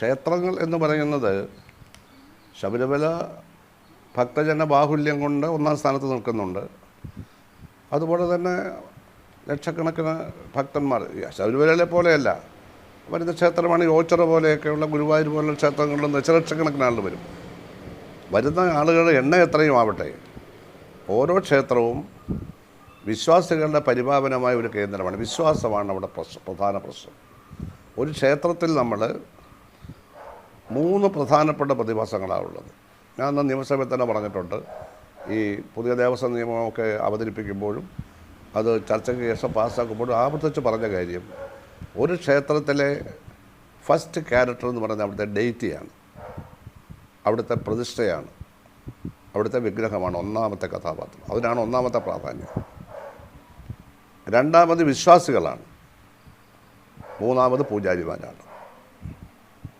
ക്ഷേത്രങ്ങൾ എന്ന് പറയുന്നത് ശബരിമല ഭക്തജന ബാഹുല്യം കൊണ്ട് ഒന്നാം സ്ഥാനത്ത് നിൽക്കുന്നുണ്ട്. അതുപോലെ തന്നെ ലക്ഷക്കണക്കിന് ഭക്തന്മാർ ശബരിമലയിലെ പോലെയല്ല വരുന്ന ക്ഷേത്രമാണ് ഓച്ചിറ പോലെയൊക്കെയുള്ള ഗുരുവായൂർ പോലുള്ള ക്ഷേത്രങ്ങളിൽ ദശലക്ഷക്കണക്കിന് ആളുകൾ വരും. വരുന്ന ആളുകളുടെ എണ്ണ എത്രയും ആവട്ടെ ഓരോ ക്ഷേത്രവും വിശ്വാസികളുടെ പരിപാവനമായ ഒരു കേന്ദ്രമാണ്. വിശ്വാസമാണ് അവിടെ പ്രശ്നം പ്രധാന പ്രശ്നം. ഒരു ക്ഷേത്രത്തിൽ നമ്മൾ മൂന്ന് പ്രധാനപ്പെട്ട പ്രതിഭാസങ്ങളാണ് ഉള്ളത്. ഞാൻ അന്ന് നിയമസഭയിൽ തന്നെ പറഞ്ഞിട്ടുണ്ട്. ഈ പുതിയ ദേവസ്വം നിയമമൊക്കെ അവതരിപ്പിക്കുമ്പോഴും അത് ചർച്ചയ്ക്ക് ശേഷം പാസ്സാക്കുമ്പോഴും ആവർത്തിച്ച് പറഞ്ഞ കാര്യം ഒരു ക്ഷേത്രത്തിലെ ഫസ്റ്റ് ക്യാരക്ടർ എന്ന് പറയുന്നത് അവിടുത്തെ ഡേറ്റിയാണ്. അവിടുത്തെ പ്രതിഷ്ഠയാണ്. അവിടുത്തെ വിഗ്രഹമാണ് ഒന്നാമത്തെ കഥാപാത്രം. അതിനാണ് ഒന്നാമത്തെ പ്രാധാന്യം. രണ്ടാമത് വിശ്വാസികളാണ്. മൂന്നാമത് പൂജാരിമാരാണ്.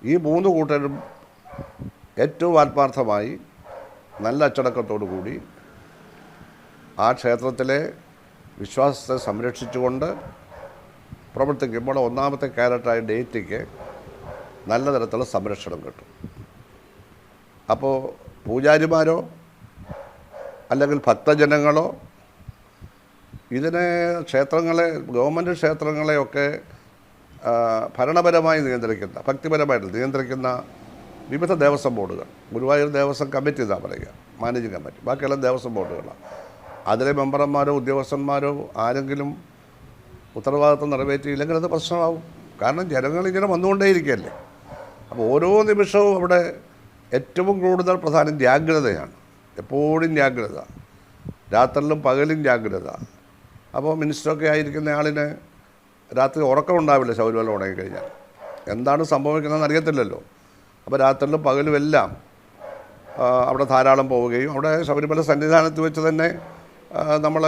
ഈ മൂന്ന് കൂട്ടരും ഏറ്റവും ആത്മാർത്ഥമായി നല്ല അച്ചടക്കത്തോടു കൂടി ആ ക്ഷേത്രത്തിലെ വിശ്വാസത്തെ സംരക്ഷിച്ചുകൊണ്ട് പ്രവർത്തിക്കുമ്പോൾ ഒന്നാമത്തെ ക്യാരറ്റായ ഡേറ്റിക്ക് നല്ല തരത്തിലുള്ള സംരക്ഷണം കിട്ടും. അപ്പോൾ പൂജാരിമാരോ അല്ലെങ്കിൽ ഭക്തജനങ്ങളോ ഇതിനെ ക്ഷേത്രങ്ങളെ ഗവൺമെന്റ് ക്ഷേത്രങ്ങളെയൊക്കെ ഭരണപരമായി നിയന്ത്രിക്കുന്ന ഭക്തിപരമായിട്ട് നിയന്ത്രിക്കുന്ന വിവിധ ദേവസ്വം ബോർഡുകൾ. ഗുരുവായൂർ ദേവസ്വം കമ്മിറ്റി എന്നാണ് പറയുക മാനേജിങ് കമ്മിറ്റി. ബാക്കിയെല്ലാം ദേവസ്വം ബോർഡുകളാണ്. അതിലെ മെമ്പർമാരോ ഉദ്യോഗസ്ഥന്മാരോ ആരെങ്കിലും ഉത്തരവാദിത്വം നിറവേറ്റിയില്ലെങ്കിൽ അത് പ്രശ്നമാവും. കാരണം ജനങ്ങൾ ഇങ്ങനെ വന്നുകൊണ്ടേയിരിക്കുകയല്ലേ. അപ്പോൾ ഓരോ നിമിഷവും അവിടെ ഏറ്റവും കൂടുതൽ പ്രധാനം ജാഗ്രതയാണ്. എപ്പോഴും ജാഗ്രത. രാത്രിയിലും പകലും ജാഗ്രത. അപ്പോൾ മിനിസ്റ്ററൊക്കെ ആയിരിക്കുന്ന ആളിന് രാത്രി ഉറക്കം ഉണ്ടാവില്ല ശബരിമല ഉണങ്ങിക്കഴിഞ്ഞാൽ. എന്താണ് സംഭവിക്കുന്നതെന്ന് അറിയത്തില്ലല്ലോ. അപ്പോൾ രാത്രിയിലും പകലും എല്ലാം അവിടെ ധാരാളം പോവുകയും അവിടെ ശബരിമല സന്നിധാനത്ത് വെച്ച് തന്നെ നമ്മൾ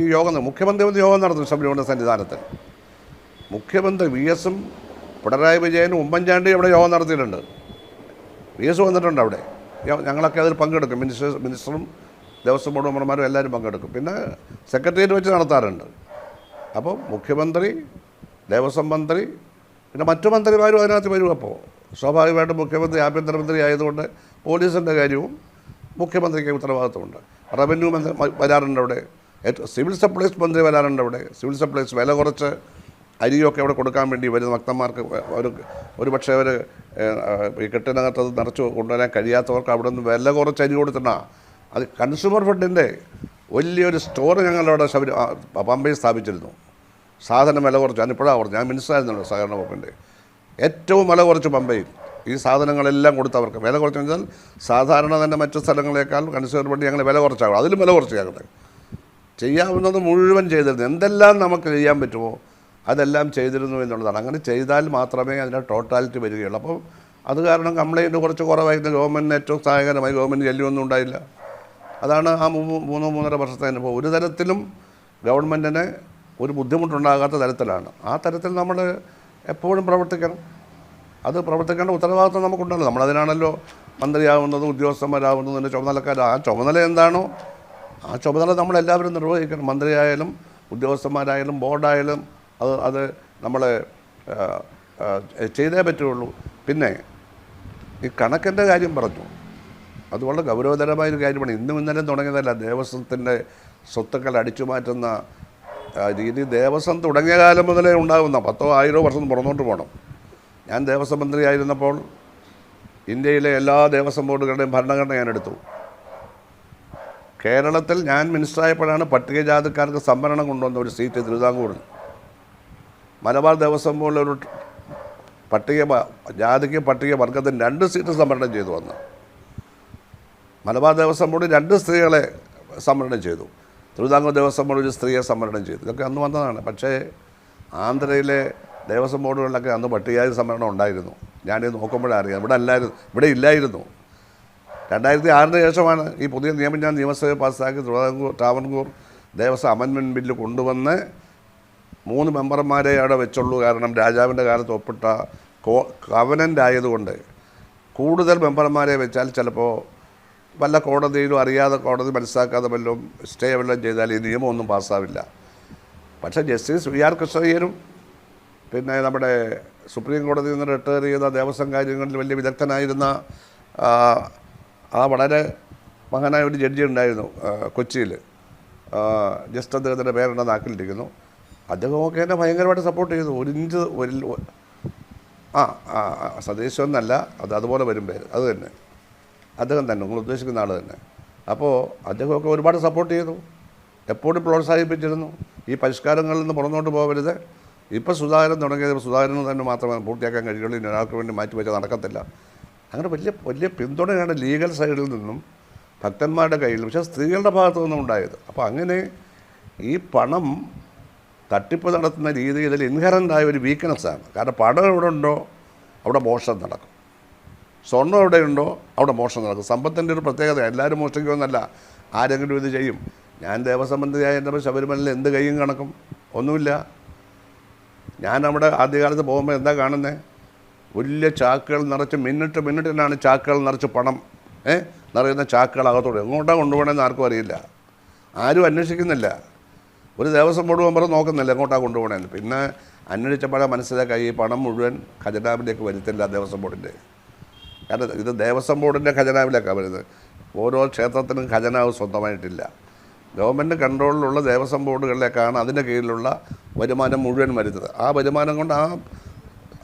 ഈ യോഗം മുഖ്യമന്ത്രി യോഗം നടത്തും ശബരിമല സന്നിധാനത്തിൽ മുഖ്യമന്ത്രി വി എസും പിണറായി വിജയനും ഉമ്മൻചാണ്ടി അവിടെ യോഗം നടത്തിയിട്ടുണ്ട്. വി എസ് വന്നിട്ടുണ്ട് അവിടെ. ഞങ്ങളൊക്കെ അതിൽ പങ്കെടുക്കും. മിനിസ്റ്റർ മിനിസ്റ്ററും ദേവസ്വം ബോർഡ് മെമ്പർമാരും എല്ലാവരും പങ്കെടുക്കും. പിന്നെ സെക്രട്ടേറിയറ്റ് വെച്ച് നടത്താറുണ്ട്. അപ്പോൾ മുഖ്യമന്ത്രി ദേവസ്വം മന്ത്രി പിന്നെ മറ്റു മന്ത്രിമാരും അതിനകത്ത് വരും അപ്പോൾ സ്വാഭാവികമായിട്ടും മുഖ്യമന്ത്രി ആഭ്യന്തരമന്ത്രി ആയതുകൊണ്ട് പോലീസിന്റെ കാര്യവും മുഖ്യമന്ത്രിക്ക് ഉത്തരവാദിത്വമുണ്ട്. റവന്യൂ മന്ത്രി വരാറുണ്ട് അവിടെ. സിവിൽ സപ്ലൈസ് മന്ത്രി വരാറുണ്ട് അവിടെ. സിവിൽ സപ്ലൈസ് വില കുറച്ച് അരിയൊക്കെ അവിടെ കൊടുക്കാൻ വേണ്ടി വരുന്ന ഭക്തന്മാർക്ക് ഒരു ഒരു പക്ഷേ അവർ ഈ കെട്ടിനകത്ത് അത് നിറച്ച് കൊണ്ടുവരാൻ കഴിയാത്തവർക്ക് അവിടെ നിന്ന് വില കുറച്ച് അരി കൊടുത്തിട്ടാ. അത് കൺസ്യൂമർ ഫുഡിന്റെ വലിയൊരു സ്റ്റോർ ഞങ്ങളവിടെ ശബരി പമ്പയിൽ സ്ഥാപിച്ചിരുന്നു. സാധനം വില കുറച്ച്. ഞാനിപ്പോഴാണ് ഓർത്ത് ഞാൻ മിനിസ്റ്ററായിരുന്നല്ലോ സഹകരണ വകുപ്പിന്റെ ഏറ്റവും വില കുറച്ച് പമ്പയിൽ ഈ സാധനങ്ങളെല്ലാം കൊടുത്തവർക്ക് വില കുറച്ച് വെച്ചാൽ സാധാരണ തന്നെ മറ്റു സ്ഥലങ്ങളേക്കാൾ കൺസ്യൂമർ ഞങ്ങൾ വില കുറച്ചാകും. അതിലും വില കുറച്ച് ഞങ്ങൾ ചെയ്യാവുന്നത് മുഴുവൻ ചെയ്തിരുന്നു. എന്തെല്ലാം നമുക്ക് ചെയ്യാൻ പറ്റുമോ അതെല്ലാം ചെയ്തിരുന്നു എന്നുള്ളതാണ്. അങ്ങനെ ചെയ്താൽ മാത്രമേ അതിന്റെ ടോട്ടാലിറ്റി വരികയുള്ളൂ. അപ്പം അത് കാരണം കംപ്ലയിന്റ് കുറച്ച് കുറവായിരുന്നു ഗവൺമെന്റിന് ഏറ്റവും സഹായകരമായി ഗവൺമെന്റ് ശല്യമൊന്നും ഉണ്ടായില്ല. അതാണ് ആ മൂന്നോ മൂന്നര വർഷത്തെ അനുഭവം. ഒരു തരത്തിലും ഗവൺമെന്റിന് ഒരു ബുദ്ധിമുട്ടുണ്ടാകാത്ത തരത്തിലാണ്. ആ തരത്തിൽ നമ്മൾ എപ്പോഴും പ്രവർത്തിക്കണം. അത് പ്രവർത്തിക്കേണ്ട ഉത്തരവാദിത്വം നമുക്കുണ്ടല്ലോ. നമ്മളതിനാണല്ലോ മന്ത്രിയാവുന്നതും ഉദ്യോഗസ്ഥന്മാരാവുന്നതിന്റെ ചുമതലക്കാർ ആ ചുമതല എന്താണോ? ആ ചുമതല നമ്മളെല്ലാവരും നിർവഹിക്കണം. മന്ത്രിയായാലും ഉദ്യോഗസ്ഥന്മാരായാലും ബോർഡായാലും അത് അത് നമ്മൾ ചെയ്തേ പറ്റുള്ളൂ. പിന്നെ ഈ കണക്കിന്റെ കാര്യം പറഞ്ഞു. അത് വളരെ ഗൗരവതരമായൊരു കാര്യമാണ്. ഇന്നും ഇന്നലെ തുടങ്ങിയതല്ല. ദേവസ്വത്തിന്റെ സ്വത്തുക്കൾ അടിച്ചു മാറ്റുന്ന രീതി ദേവസ്വം തുടങ്ങിയ കാലം മുതലേ ഉണ്ടാകുന്ന പത്തോ ആയിരോ വർഷം പുറന്നോട്ട് പോകണം ഞാൻ ദേവസ്വം മന്ത്രിയായിരുന്നപ്പോൾ ഇന്ത്യയിലെ എല്ലാ ദേവസ്വം ബോർഡുകളുടെയും ഭരണഘടന ഞാൻ എടുത്തു കേരളത്തിൽ ഞാൻ മിനിസ്റ്ററായപ്പോഴാണ് പട്ടികജാതിക്കാർക്ക് സംവരണം കൊണ്ടുവന്ന ഒരു സീറ്റ് തിരുവിതാംകൂറിൽ. മലബാർ ദേവസ്വം ബോർഡിൽ ഒരു പട്ടിക ജാതിക്ക് പട്ടിക വർഗത്തിന് രണ്ട് സീറ്റ് സംവരണം ചെയ്തു വന്ന് മലബാർ ദേവസ്വം ബോർഡ് രണ്ട് സ്ത്രീകളെ സംവരണം ചെയ്തു. തിരുവിതാംകൂർ ദേവസ്വം ബോർഡ് ഒരു സ്ത്രീയെ സംവരണം ചെയ്തു. ഇതൊക്കെ അന്ന് വന്നതാണ്. പക്ഷേ ആന്ധ്രയിലെ ദേവസ്വം ബോർഡുകളിലൊക്കെ അന്ന് പട്ടികജാതി സംവരണം ഉണ്ടായിരുന്നു. ഞാനിത് നോക്കുമ്പോഴേ അറിയാം ഇവിടെ അല്ലായിരുന്നു. ഇവിടെ ഇല്ലായിരുന്നു. രണ്ടായിരത്തി ആറിന് ശേഷമാണ് ഈ പുതിയ നിയമം ഞാൻ നിയമസഭ പാസ്സാക്കി തിരുവിതാംകൂർ ട്രാവൻകൂർ ദേവസ്വം അമെൻമെന്റ് ബില്ല് കൊണ്ടുവന്ന് മൂന്ന് മെമ്പർമാരെ അവിടെ വെച്ചുള്ളൂ. കാരണം രാജാവിന്റെ കാലത്ത് ഒപ്പിട്ട കോ കവനന്റ് ആയതുകൊണ്ട് കൂടുതൽ മെമ്പർമാരെ വെച്ചാൽ ചിലപ്പോൾ വല്ല കോടതിയിലും അറിയാതെ കോടതി മനസ്സിലാക്കാതെ വല്ലതും സ്റ്റേ വല്ലതും ചെയ്താൽ ഈ നിയമമൊന്നും പാസ്സാവില്ല. പക്ഷേ ജസ്റ്റിസ് വി ആർ കൃഷ്ണയ്യരും പിന്നെ നമ്മുടെ സുപ്രീം കോടതിയിൽ നിന്ന് റിട്ടയർ ചെയ്ത ദേവസ്വം കാര്യങ്ങളിൽ വലിയ വിദഗ്ധനായിരുന്ന ആ, വളരെ മഹാനായ ഒരു ജഡ്ജി ഉണ്ടായിരുന്നു കൊച്ചിയിൽ ജസ്റ്റ് അദ്ദേഹത്തിന്റെ പേരെന്റെ നാക്കിലിരിക്കുന്നു അദ്ദേഹമൊക്കെ എന്നെ ഭയങ്കരമായിട്ട് സപ്പോർട്ട് ചെയ്തു. ഒരു ഇഞ്ച് ഒരു ആ ആ അത് അതുപോലെ വരും പേര്. അത് തന്നെ. അദ്ദേഹം തന്നെ നിങ്ങൾ ഉദ്ദേശിക്കുന്ന ആൾ തന്നെ. അപ്പോൾ അദ്ദേഹമൊക്കെ ഒരുപാട് സപ്പോർട്ട് ചെയ്തു. എപ്പോഴും പ്രോത്സാഹിപ്പിച്ചിരുന്നു. ഈ പരിഷ്കാരങ്ങളിൽ നിന്ന് പുറന്നോട്ട് പോകരുത്. ഇപ്പോൾ സുധാകരൻ തുടങ്ങിയത് സുധാകരന് തന്നെ മാത്രമേ പൂർത്തിയാക്കാൻ കഴിയുള്ളൂ. ഇനി ഒരാൾക്ക് വേണ്ടി മാറ്റി വെച്ചാൽ നടക്കത്തില്ല. അങ്ങനെ വലിയ വലിയ പിന്തുണയാണ് ലീഗൽ സൈഡിൽ നിന്നും ഭക്തന്മാരുടെ കയ്യിൽ പക്ഷേ സ്ത്രീകളുടെ ഭാഗത്തു നിന്നും ഉണ്ടായത്. അപ്പോൾ അങ്ങനെ ഈ പണം തട്ടിപ്പ് നടത്തുന്ന രീതിയിൽ ആയ ഒരു വീക്ക്നെസ്സാണ് കാരണം പണം എവിടെ ഉണ്ടോ അവിടെ മോഷണം നടക്കും. സ്വർണം എവിടെയുണ്ടോ അവിടെ മോഷണം നടക്കും. സമ്പത്തിന്റെ ഒരു പ്രത്യേകത എല്ലാവരും മോഷ്ടിക്കുമെന്നല്ല. ആരെങ്കിലും ഇത് ചെയ്യും. ഞാൻ ദേവസംബന്ധിയായ എന്റെ ശബരിമലയിൽ എന്ത് കൈയും കണക്കും? ഒന്നുമില്ല. ഞാൻ അവിടെ ആദ്യകാലത്ത് പോകുമ്പോൾ എന്താ കാണുന്നത് വലിയ ചാക്കുകൾ നിറച്ച് മിന്നിട്ട് മിന്നിട്ടിനാണ് ചാക്കുകൾ നിറച്ച് പണം. ഏ? നിറയുന്ന ചാക്കുകൾ അകത്തോടെ എങ്ങോട്ടാണ് കൊണ്ടുപോകണമെന്ന് ആർക്കും അറിയില്ല. ആരും അന്വേഷിക്കുന്നില്ല. ഒരു ദേവസ്വം ബോർഡ് മെമ്പർ നോക്കുന്നില്ല എങ്ങോട്ടാണ് കൊണ്ടുപോകണമെന്ന് പിന്നെ അന്വേഷിച്ചപ്പോഴാണ് മനസ്സിലാക്കി ഈ പണം മുഴുവൻ ഖജനാവിലേക്ക് വരുത്തില്ല ദേവസ്വം ബോർഡിന്റെ. കാരണം ഇത് ദേവസ്വം ബോർഡിന്റെ ഖജനാവിലേക്കാണ് വരുന്നത്. ഓരോ ക്ഷേത്രത്തിനും ഖജനാവ് സ്വന്തമായിട്ടില്ല. ഗവൺമെന്റ് കൺട്രോളിലുള്ള ദേവസ്വം ബോർഡുകളിലേക്കാണ് അതിന്റെ കീഴിലുള്ള വരുമാനം മുഴുവൻ വരുന്നത്. ആ വരുമാനം കൊണ്ട് ആ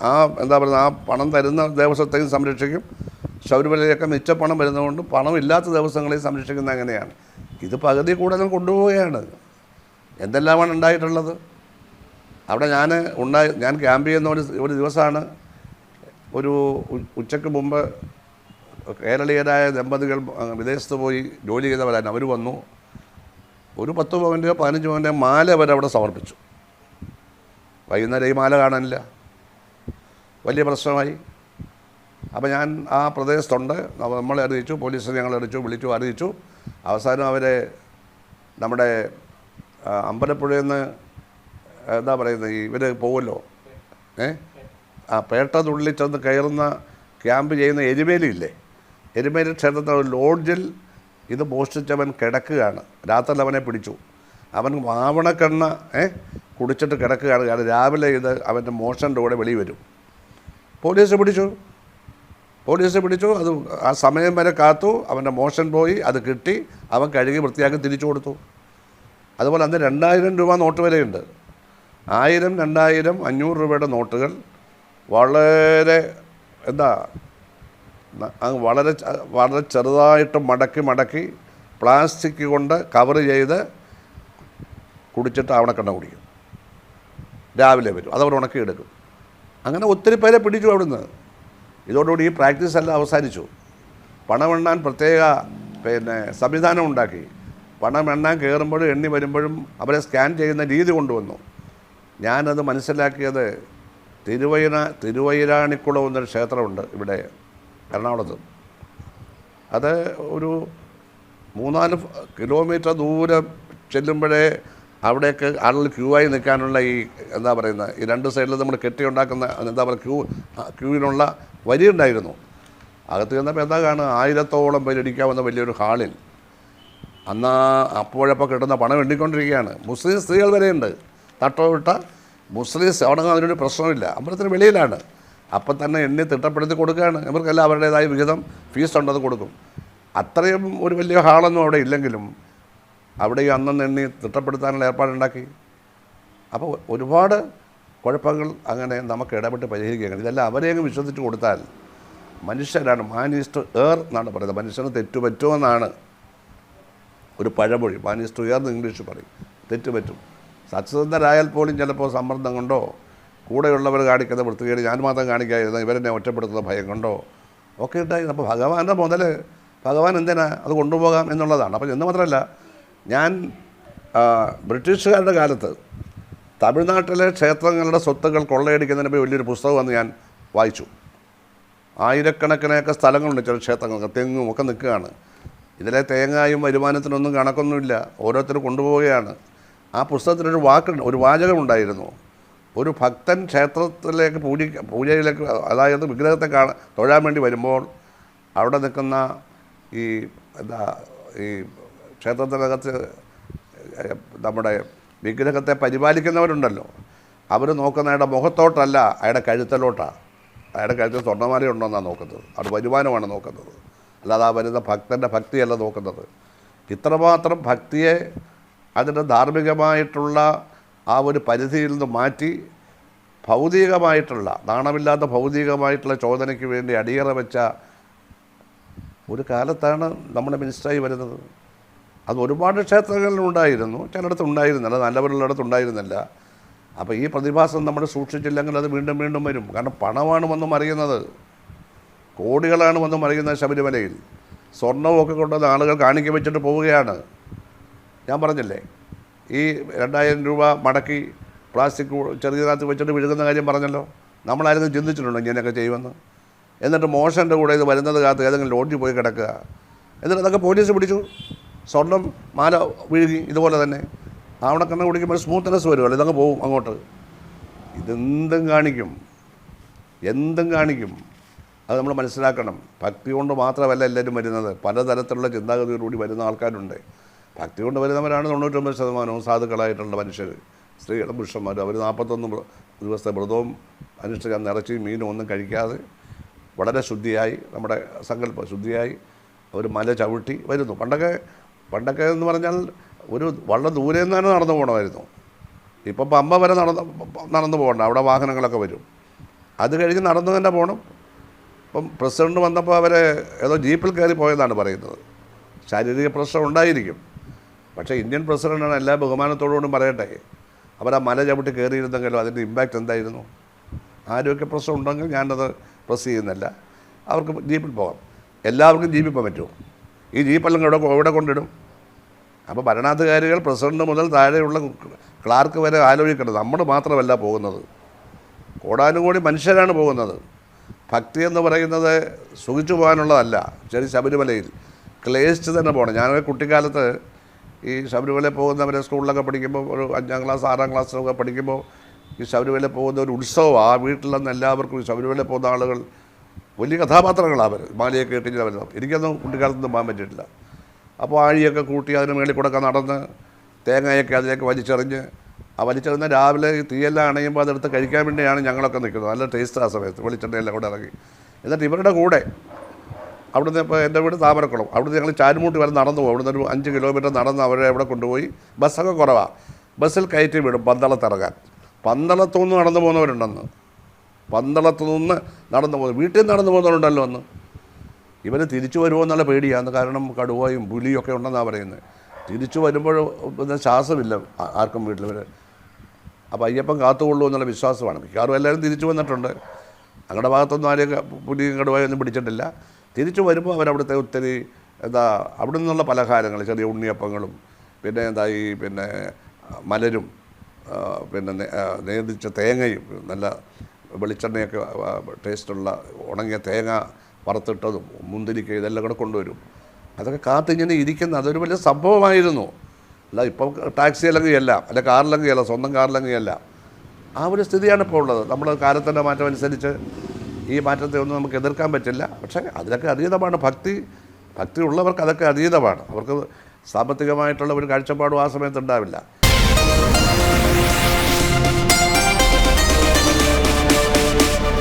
ആ എന്താ പറയുക ആ പണം തരുന്ന ദേവസ്വത്തെയും സംരക്ഷിക്കും. ശബരിമലയൊക്കെ മിച്ച പണം വരുന്നതുകൊണ്ട് പണമില്ലാത്ത ദിവസങ്ങളെയും സംരക്ഷിക്കുന്നത് അങ്ങനെയാണ്. ഇത് പകുതി കൂടുതലും കൊണ്ടുപോവുകയാണ്. എന്തെല്ലാമാണ് ഉണ്ടായിട്ടുള്ളത്? അവിടെ ഞാൻ ഉണ്ടായി ഞാൻ ക്യാമ്പ് ചെയ്യുന്ന ഒരു ഒരു ദിവസമാണ് ഒരു ഉച്ചയ്ക്ക് മുമ്പ് കേരളീയരായ ദമ്പതികൾ വിദേശത്ത് പോയി ജോലി ചെയ്തവരായിരുന്നു അവർ വന്നു. ഒരു പത്ത് പവന്റെയോ പതിനഞ്ച് പവന്റെയോ മാല അവർ അവിടെ സമർപ്പിച്ചു. വൈകുന്നേരം ഈ മാല കാണാനില്ല. വലിയ പ്രശ്നമായി. അപ്പോൾ ഞാൻ ആ പ്രദേശത്തുണ്ട്. നമ്മളെ അറിയിച്ചു പോലീസിനെ ഞങ്ങൾ അറിയിച്ചു വിളിച്ചു അറിയിച്ചു. അവസാനം അവരെ നമ്മുടെ അമ്പലപ്പുഴയിൽ നിന്ന് എന്താ പറയുന്നത് ഇവർ പോകുമല്ലോ ഏ? ആ പേട്ട തുള്ളിൽ ചെന്ന് കയറുന്ന ക്യാമ്പ് ചെയ്യുന്ന എരുമേലിയില്ലേ? എരുമേലി ക്ഷേത്രത്തിൽ ഒരു ലോഡ്ജിൽ ഇത് മോഷ്ടിച്ചവൻ കിടക്കുകയാണ്. രാത്രി അവനെ പിടിച്ചു. അവൻ മാവണക്കെണ്ണ ഏ കുടിച്ചിട്ട് കിടക്കുകയാണ്. കാരണം രാവിലെ ഇത് അവന്റെ മോഷന്റെ കൂടെ വെളി വരും. പോലീസ് പിടിച്ചു. പോലീസ് പിടിച്ചു. അത് ആ സമയം വരെ കാത്തു. അവന്റെ മോഷൻ പോയി. അത് കിട്ടി. അവൻ കഴുകി വൃത്തിയാക്കി തിരിച്ചു കൊടുത്തു. അതുപോലെ അന്ന് രണ്ടായിരം രൂപ നോട്ട് വരെയുണ്ട് ആയിരം രണ്ടായിരം അഞ്ഞൂറ് രൂപയുടെ നോട്ടുകൾ വളരെ എന്താ വളരെ വളരെ ചെറുതായിട്ട് മടക്കി മടക്കി പ്ലാസ്റ്റിക് കൊണ്ട് കവർ ചെയ്ത് കുടിച്ചിട്ട് ആവണക്കെണ്ണ കുടിക്കും. രാവിലെ വരും. അതവർ ഉണക്കിയെടുക്കും അങ്ങനെ ഒത്തിരി പേരെ പിടിച്ചു അവിടുന്ന്. ഇതോടുകൂടി ഈ പ്രാക്ടീസ് എല്ലാം അവസാനിച്ചു. പണമെണ്ണാൻ പ്രത്യേക പിന്നെ സംവിധാനം ഉണ്ടാക്കി. പണം എണ്ണാൻ കയറുമ്പോഴും എണ്ണി വരുമ്പോഴും അവരെ സ്കാൻ ചെയ്യുന്ന രീതി കൊണ്ടുവന്നു. ഞാനത് മനസ്സിലാക്കിയത് തിരുവൈന തിരുവയിലാണിക്കുളം എന്നൊരു ക്ഷേത്രമുണ്ട് ഇവിടെ എറണാകുളത്ത്. അത് ഒരു മൂന്നാൽ കിലോമീറ്റർ ദൂരം ചെല്ലുമ്പോഴേ അവിടേക്ക് ആളുകൾ ക്യൂ ആയി നിൽക്കാനുള്ള ഈ എന്താ പറയുന്നത് ഈ രണ്ട് സൈഡിൽ നമ്മൾ കെട്ടി ഉണ്ടാക്കുന്ന എന്താ പറയുക ക്യൂ ക്യൂവിനുള്ള വരി ഉണ്ടായിരുന്നു. അകത്ത് ചെന്നപ്പോൾ എന്താ കാണുക ആയിരത്തോളം പേര് ഇടിക്കാവുന്ന വലിയൊരു ഹാളിൽ. അന്നാ അപ്പോഴപ്പോൾ കിട്ടുന്ന പണം എണ്ണിക്കൊണ്ടിരിക്കുകയാണ്. മുസ്ലിം സ്ത്രീകൾ വരെയുണ്ട്. തട്ടമിട്ട മുസ്ലിംസ് അവിടെ അതിനൊരു പ്രശ്നമില്ല അമ്പലത്തിന് വെളിയിലാണ്. അപ്പം തന്നെ എണ്ണി തിട്ടപ്പെടുത്തി കൊടുക്കുകയാണ്. ഇവർക്കെല്ലാം അവരുടേതായ വിഹിതം ഫീസ് ഉണ്ടത് കൊടുക്കും. അത്രയും ഒരു വലിയ ഹാളൊന്നും അവിടെ ഇല്ലെങ്കിലും അവിടെ ഈ അന്നന്ന് എണ്ണി തിട്ടപ്പെടുത്താനുള്ള ഏർപ്പാടുണ്ടാക്കി. അപ്പോൾ ഒരുപാട് കുഴപ്പങ്ങൾ അങ്ങനെ നമുക്ക് ഇടപെട്ട് പരിഹരിക്കുകയാണ്. ഇതെല്ലാം അവരെ അങ്ങ് വിശ്വസിച്ച് കൊടുത്താൽ മനുഷ്യരാണ് മാനിസ്റ്റ് ഏർ എന്നാണ് പറയുന്നത്. മനുഷ്യന് തെറ്റുപറ്റുമെന്നാണ് ഒരു പഴമൊഴി. മാനിസ്റ്റ് ഉയർന്ന് ഇംഗ്ലീഷ് പറയും. തെറ്റുപറ്റും. സത്യസന്ധരായാൽ പോലും ചിലപ്പോൾ സമ്മർദ്ദം കൊണ്ടോ കൂടെയുള്ളവർ കാണിക്കുന്ന വൃത്തികേട് ഞാൻ മാത്രം കാണിക്കാതിരുന്ന ഇവരെന്നെ ഒറ്റപ്പെടുത്തുന്ന ഭയം കൊണ്ടോ ഒക്കെ ഉണ്ടായിരുന്നു അപ്പോൾ ഭഗവാന്റെ മുതൽ ഭഗവാൻ എന്തിനാ അത് കൊണ്ടുപോകാം എന്നുള്ളതാണ്. അപ്പോൾ എന്ന് മാത്രമല്ല ഞാൻ ബ്രിട്ടീഷുകാരുടെ കാലത്ത് തമിഴ്നാട്ടിലെ ക്ഷേത്രങ്ങളുടെ സ്വത്തുകൾ കൊള്ളയടിക്കുന്നതിന് പോയി വലിയൊരു പുസ്തകം വന്ന് ഞാൻ വായിച്ചു. ആയിരക്കണക്കിനൊക്കെ സ്ഥലങ്ങളുണ്ട് ചില ക്ഷേത്രങ്ങൾക്ക് തെങ്ങും ഒക്കെ നിൽക്കുകയാണ്. ഇതിലെ തേങ്ങായും വരുമാനത്തിനൊന്നും കണക്കൊന്നുമില്ല. ഓരോരുത്തർ കൊണ്ടുപോവുകയാണ്. ആ പുസ്തകത്തിലൊരു വാക്കുണ്ട് ഒരു വാചകമുണ്ടായിരുന്നു. ഒരു ഭക്തൻ ക്ഷേത്രത്തിലേക്ക് പൂജ പൂജയിലേക്ക് അതായത് വിഗ്രഹത്തെ കാണാൻ തൊഴാൻ വേണ്ടി വരുമ്പോൾ അവിടെ നിൽക്കുന്ന ഈ എന്താ ഈ ക്ഷേത്രത്തിനകത്ത് നമ്മുടെ വിഗ്രഹത്തെ പരിപാലിക്കുന്നവരുണ്ടല്ലോ. അവർ നോക്കുന്ന അയാളുടെ മുഖത്തോട്ടല്ല അയാളുടെ കഴുത്തലോട്ടാണ് അയാളുടെ കഴുത്തിൽ സ്വർണമാല ഉണ്ടോയെന്നാണ് നോക്കുന്നത്. അത് വരുമാനമാണ് നോക്കുന്നത്. അല്ലാതെ ആ വരുന്ന ഭക്തന്റെ ഭക്തിയല്ല നോക്കുന്നത്. ഇത്രമാത്രം ഭക്തിയെ അതിന്റെ ധാർമ്മികമായിട്ടുള്ള ആ ഒരു പരിധിയിൽ നിന്ന് മാറ്റി ഭൗതികമായിട്ടുള്ള നാണമില്ലാത്ത ഭൗതികമായിട്ടുള്ള ചോദനയ്ക്ക് വേണ്ടി അടിയറ വെച്ച ഒരു കാലത്താണ് നമ്മുടെ മിനിസ്റ്ററായി വരുന്നത്. അത് ഒരുപാട് ക്ഷേത്രങ്ങളിലുണ്ടായിരുന്നു ചിലയിടത്ത് ഉണ്ടായിരുന്നില്ല നല്ലവരുള്ളിടത്ത് ഉണ്ടായിരുന്നില്ല. അപ്പോൾ ഈ പ്രതിഭാസം നമ്മൾ സൂക്ഷിച്ചില്ലെങ്കിൽ അത് വീണ്ടും വീണ്ടും വരും. കാരണം പണമാണ് വന്ന് മറിയുന്നത്. കോടികളാണ് വന്ന് മറിയുന്നത് ശബരിമലയിൽ. സ്വർണമൊക്കെ കൊണ്ടുവന്ന് ആളുകൾ കാണിക്ക വെച്ചിട്ട് പോവുകയാണ്. ഞാൻ പറഞ്ഞല്ലേ ഈ രണ്ടായിരം രൂപ മടക്കി പ്ലാസ്റ്റിക് ചെറിയതിനകത്ത് വെച്ചിട്ട് വിഴുകുന്ന കാര്യം പറഞ്ഞല്ലോ. നമ്മളായിരുന്നു ചിന്തിച്ചിട്ടുണ്ടോ ഇങ്ങനെയൊക്കെ ചെയ്യുമെന്ന്. എന്നിട്ട് മോഷന്റെ കൂടെ ഇത് വരുന്നത് കാത്ത് ഏതെങ്കിലും ലോഡ്ജിൽ പോയി കിടക്കുക. എന്നിട്ട് അതൊക്കെ പോലീസ് പിടിച്ചു. സ്വർണം മാല വിഴുകി ഇതുപോലെ തന്നെ. ആവണക്കണ്ണ കുടിക്കുമ്പോൾ സ്മൂത്ത്നെസ് വരുമല്ലോ ഇതങ്ങ് പോവും അങ്ങോട്ട്. ഇതെന്തും കാണിക്കും. എന്തും കാണിക്കും. അത് നമ്മൾ മനസ്സിലാക്കണം. ഭക്തി കൊണ്ട് മാത്രമല്ല എല്ലാവരും വരുന്നത്. പലതരത്തിലുള്ള ചിന്താഗതിയോടുകൂടി വരുന്ന ആൾക്കാരുണ്ട്. ഭക്തി കൊണ്ട് വരുന്നവരാണ് തൊണ്ണൂറ്റൊമ്പത് ശതമാനവും സാധുക്കളായിട്ടുള്ള മനുഷ്യർ സ്ത്രീകളും പുരുഷന്മാരും. അവർ നാൽപ്പത്തൊന്ന് ദിവസത്തെ വ്രതവും അനുഷ്ഠിക്കാൻ നിറച്ചി മീനും ഒന്നും കഴിക്കാതെ വളരെ ശുദ്ധിയായി നമ്മുടെ സങ്കല്പം ശുദ്ധിയായി അവർ മല ചവിട്ടി വരുന്നു. പണ്ടൊക്കെ പണ്ടൊക്കെ എന്ന് പറഞ്ഞാൽ ഒരു വളരെ ദൂരെ നിന്ന് തന്നെ നടന്നു പോകണമായിരുന്നു ഇപ്പം പമ്പ വരെ നടന്ന് നടന്നു പോകണ്ട. അവിടെ വാഹനങ്ങളൊക്കെ വരും. അത് കഴിഞ്ഞ് നടന്നു തന്നെ പോകണം ഇപ്പം പ്രസിഡന്റ് വന്നപ്പോൾ അവരെ ഏതോ ജീപ്പിൽ കയറി പോയെന്നാണ് പറയുന്നത്. ശാരീരിക പ്രശ്നം ഉണ്ടായിരിക്കും. പക്ഷേ ഇന്ത്യൻ പ്രസിഡന്റാണ് എല്ലാ ബഹുമാനത്തോടുകൊണ്ടും പറയട്ടെ. അവർ ആ മല ചവിട്ടി കയറിയിരുന്നെങ്കിലും അതിന്റെ ഇമ്പാക്റ്റ് എന്തായിരുന്നു? ആരോഗ്യ പ്രശ്നം ഉണ്ടെങ്കിൽ ഞാനത് പ്രസ് ചെയ്യുന്നില്ല. അവർക്ക് ജീപ്പിൽ പോകാം. എല്ലാവർക്കും ജീപ്പിൽ പോകാൻ പറ്റുമോ? ഈ ജീപ്പെല്ലാം ഇവിടെ എവിടെ കൊണ്ടിടും? അപ്പോൾ ഭരണാധികാരികൾ പ്രസിഡന്റ് മുതൽ താഴെയുള്ള ക്ലാർക്ക് വരെ ആലോചിക്കേണ്ടത് നമ്മൾ മാത്രമല്ല പോകുന്നത്. കോടാനുകോടി മനുഷ്യരാണ് പോകുന്നത്. ഭക്തി എന്ന് പറയുന്നത് സുഖിച്ചു പോകാനുള്ളതല്ല. ചെറിയ ശബരിമലയിൽ ക്ലേശിച്ച് തന്നെ പോകണം. ഞാൻ കുട്ടിക്കാലത്ത് ഈ ശബരിമല പോകുന്നവരെ സ്കൂളിലൊക്കെ പഠിക്കുമ്പോൾ ഒരു അഞ്ചാം ക്ലാസ് ആറാം ക്ലാസ്സിലൊക്കെ പഠിക്കുമ്പോൾ ഈ ശബരിമല പോകുന്ന ഒരു ഉത്സവമാണ് ആ വീട്ടിൽ നിന്ന് എല്ലാവർക്കും ശബരിമല പോകുന്ന ആളുകൾ വലിയ കഥാപാത്രങ്ങളാണ് അവർ. മാലയൊക്കെ ഇട്ടിട്ട് വരുന്നത് എനിക്കൊന്നും കുട്ടിക്കാലത്തൊന്നും പോകാൻ പറ്റിയിട്ടില്ല. അപ്പോൾ ആഴിയൊക്കെ കൂട്ടി അതിന് മേളിൽ കൂടെ ഒക്കെ നടന്ന് തേങ്ങയൊക്കെ അതിലേക്ക് വലിച്ചെറിഞ്ഞ് ആ വലിച്ചെറിഞ്ഞ രാവിലെ തീയെല്ലാം അണയുമ്പോൾ അതെടുത്ത് കഴിക്കാൻ വേണ്ടിയാണ് ഞങ്ങളൊക്കെ നിൽക്കുന്നത്. നല്ല ടേസ്റ്റ് ആ സമയത്ത്. വെളിച്ചെണ്ണയെല്ലാം കൂടെ ഇറങ്ങി. എന്നിട്ട് ഇവരുടെ കൂടെ അവിടുന്ന് ഇപ്പോൾ എന്റെ വീട് താമരക്കുളം. അവിടുന്ന് ഞങ്ങൾ ചാരുമൂട്ടി വരെ നടന്നു പോകും. അവിടുന്ന് ഒരു അഞ്ച് കിലോമീറ്റർ നടന്ന് അവരെ അവിടെ കൊണ്ടുപോയി. ബസ്സൊക്കെ കുറവാണ് ബസ്സിൽ കയറ്റി വിടും പന്തളത്തിറങ്ങാൻ. പന്തളത്തുനിന്ന് നടന്നു പോകുന്നവരുണ്ടെന്ന്. പന്തളത്തു നിന്ന് നടന്നു പോകുന്നു വീട്ടിൽ നിന്ന് നടന്നു പോകുന്നവരുണ്ടല്ലോ അന്ന്. ഇവർ തിരിച്ചു വരുമോ എന്നുള്ള പേടിയാണ്. കാരണം കടുവയും പുലിയൊക്കെ ഉണ്ടെന്നാണ് പറയുന്നത് തിരിച്ചു വരുമ്പോൾ പിന്നെ ശ്വാസമില്ല ആർക്കും വീട്ടിൽ വരെ അപ്പോൾ അയ്യപ്പം കാത്തുകൊള്ളൂ എന്നുള്ള വിശ്വാസമാണ്. മിക്കവാറും എല്ലാവരും തിരിച്ചു വന്നിട്ടുണ്ട്. ഞങ്ങളുടെ ഭാഗത്തൊന്നും ആരെയും പുലിയും കടുവയൊന്നും പിടിച്ചിട്ടില്ല. തിരിച്ചു വരുമ്പോൾ അവരവിടുത്തെ ഒത്തിരി എന്താ അവിടെ നിന്നുള്ള പലഹാരങ്ങൾ ചെറിയ ഉണ്ണിയപ്പങ്ങളും പിന്നെ എന്താ ഈ പിന്നെ മലരും പിന്നെ നേ- തേങ്ങയും നല്ല വെളിച്ചെണ്ണയൊക്കെ ടേസ്റ്റുള്ള ഉണങ്ങിയ തേങ്ങ വറുത്തിട്ടതും മുന്തിരിക്ക ഇതെല്ലാം കൂടെ കൊണ്ടുവരും. അതൊക്കെ കാത്തിങ്ങനെ ഇരിക്കുന്ന അതൊരു വലിയ സംഭവമായിരുന്നു. അല്ല ഇപ്പം ടാക്സിയിലെങ്കിൽ അല്ല അല്ല കാറിലെങ്കിൽ അല്ല സ്വന്തം കാറിലെങ്കിൽ അല്ല. ആ ഒരു സ്ഥിതിയാണ് ഇപ്പോൾ ഉള്ളത്. നമ്മൾ കാലത്തിന്റെ മാറ്റം അനുസരിച്ച് ഈ മാറ്റത്തെ ഒന്നും നമുക്ക് എതിർക്കാൻ പറ്റില്ല. പക്ഷേ അതിലൊക്കെ അതീതമാണ് ഭക്തി. ഭക്തി ഉള്ളവർക്ക് അതൊക്കെ അതീതമാണ്. അവർക്ക് സാമ്പത്തികമായിട്ടുള്ള ഒരു കാഴ്ചപ്പാടും ആ സമയത്ത് ഉണ്ടാവില്ല.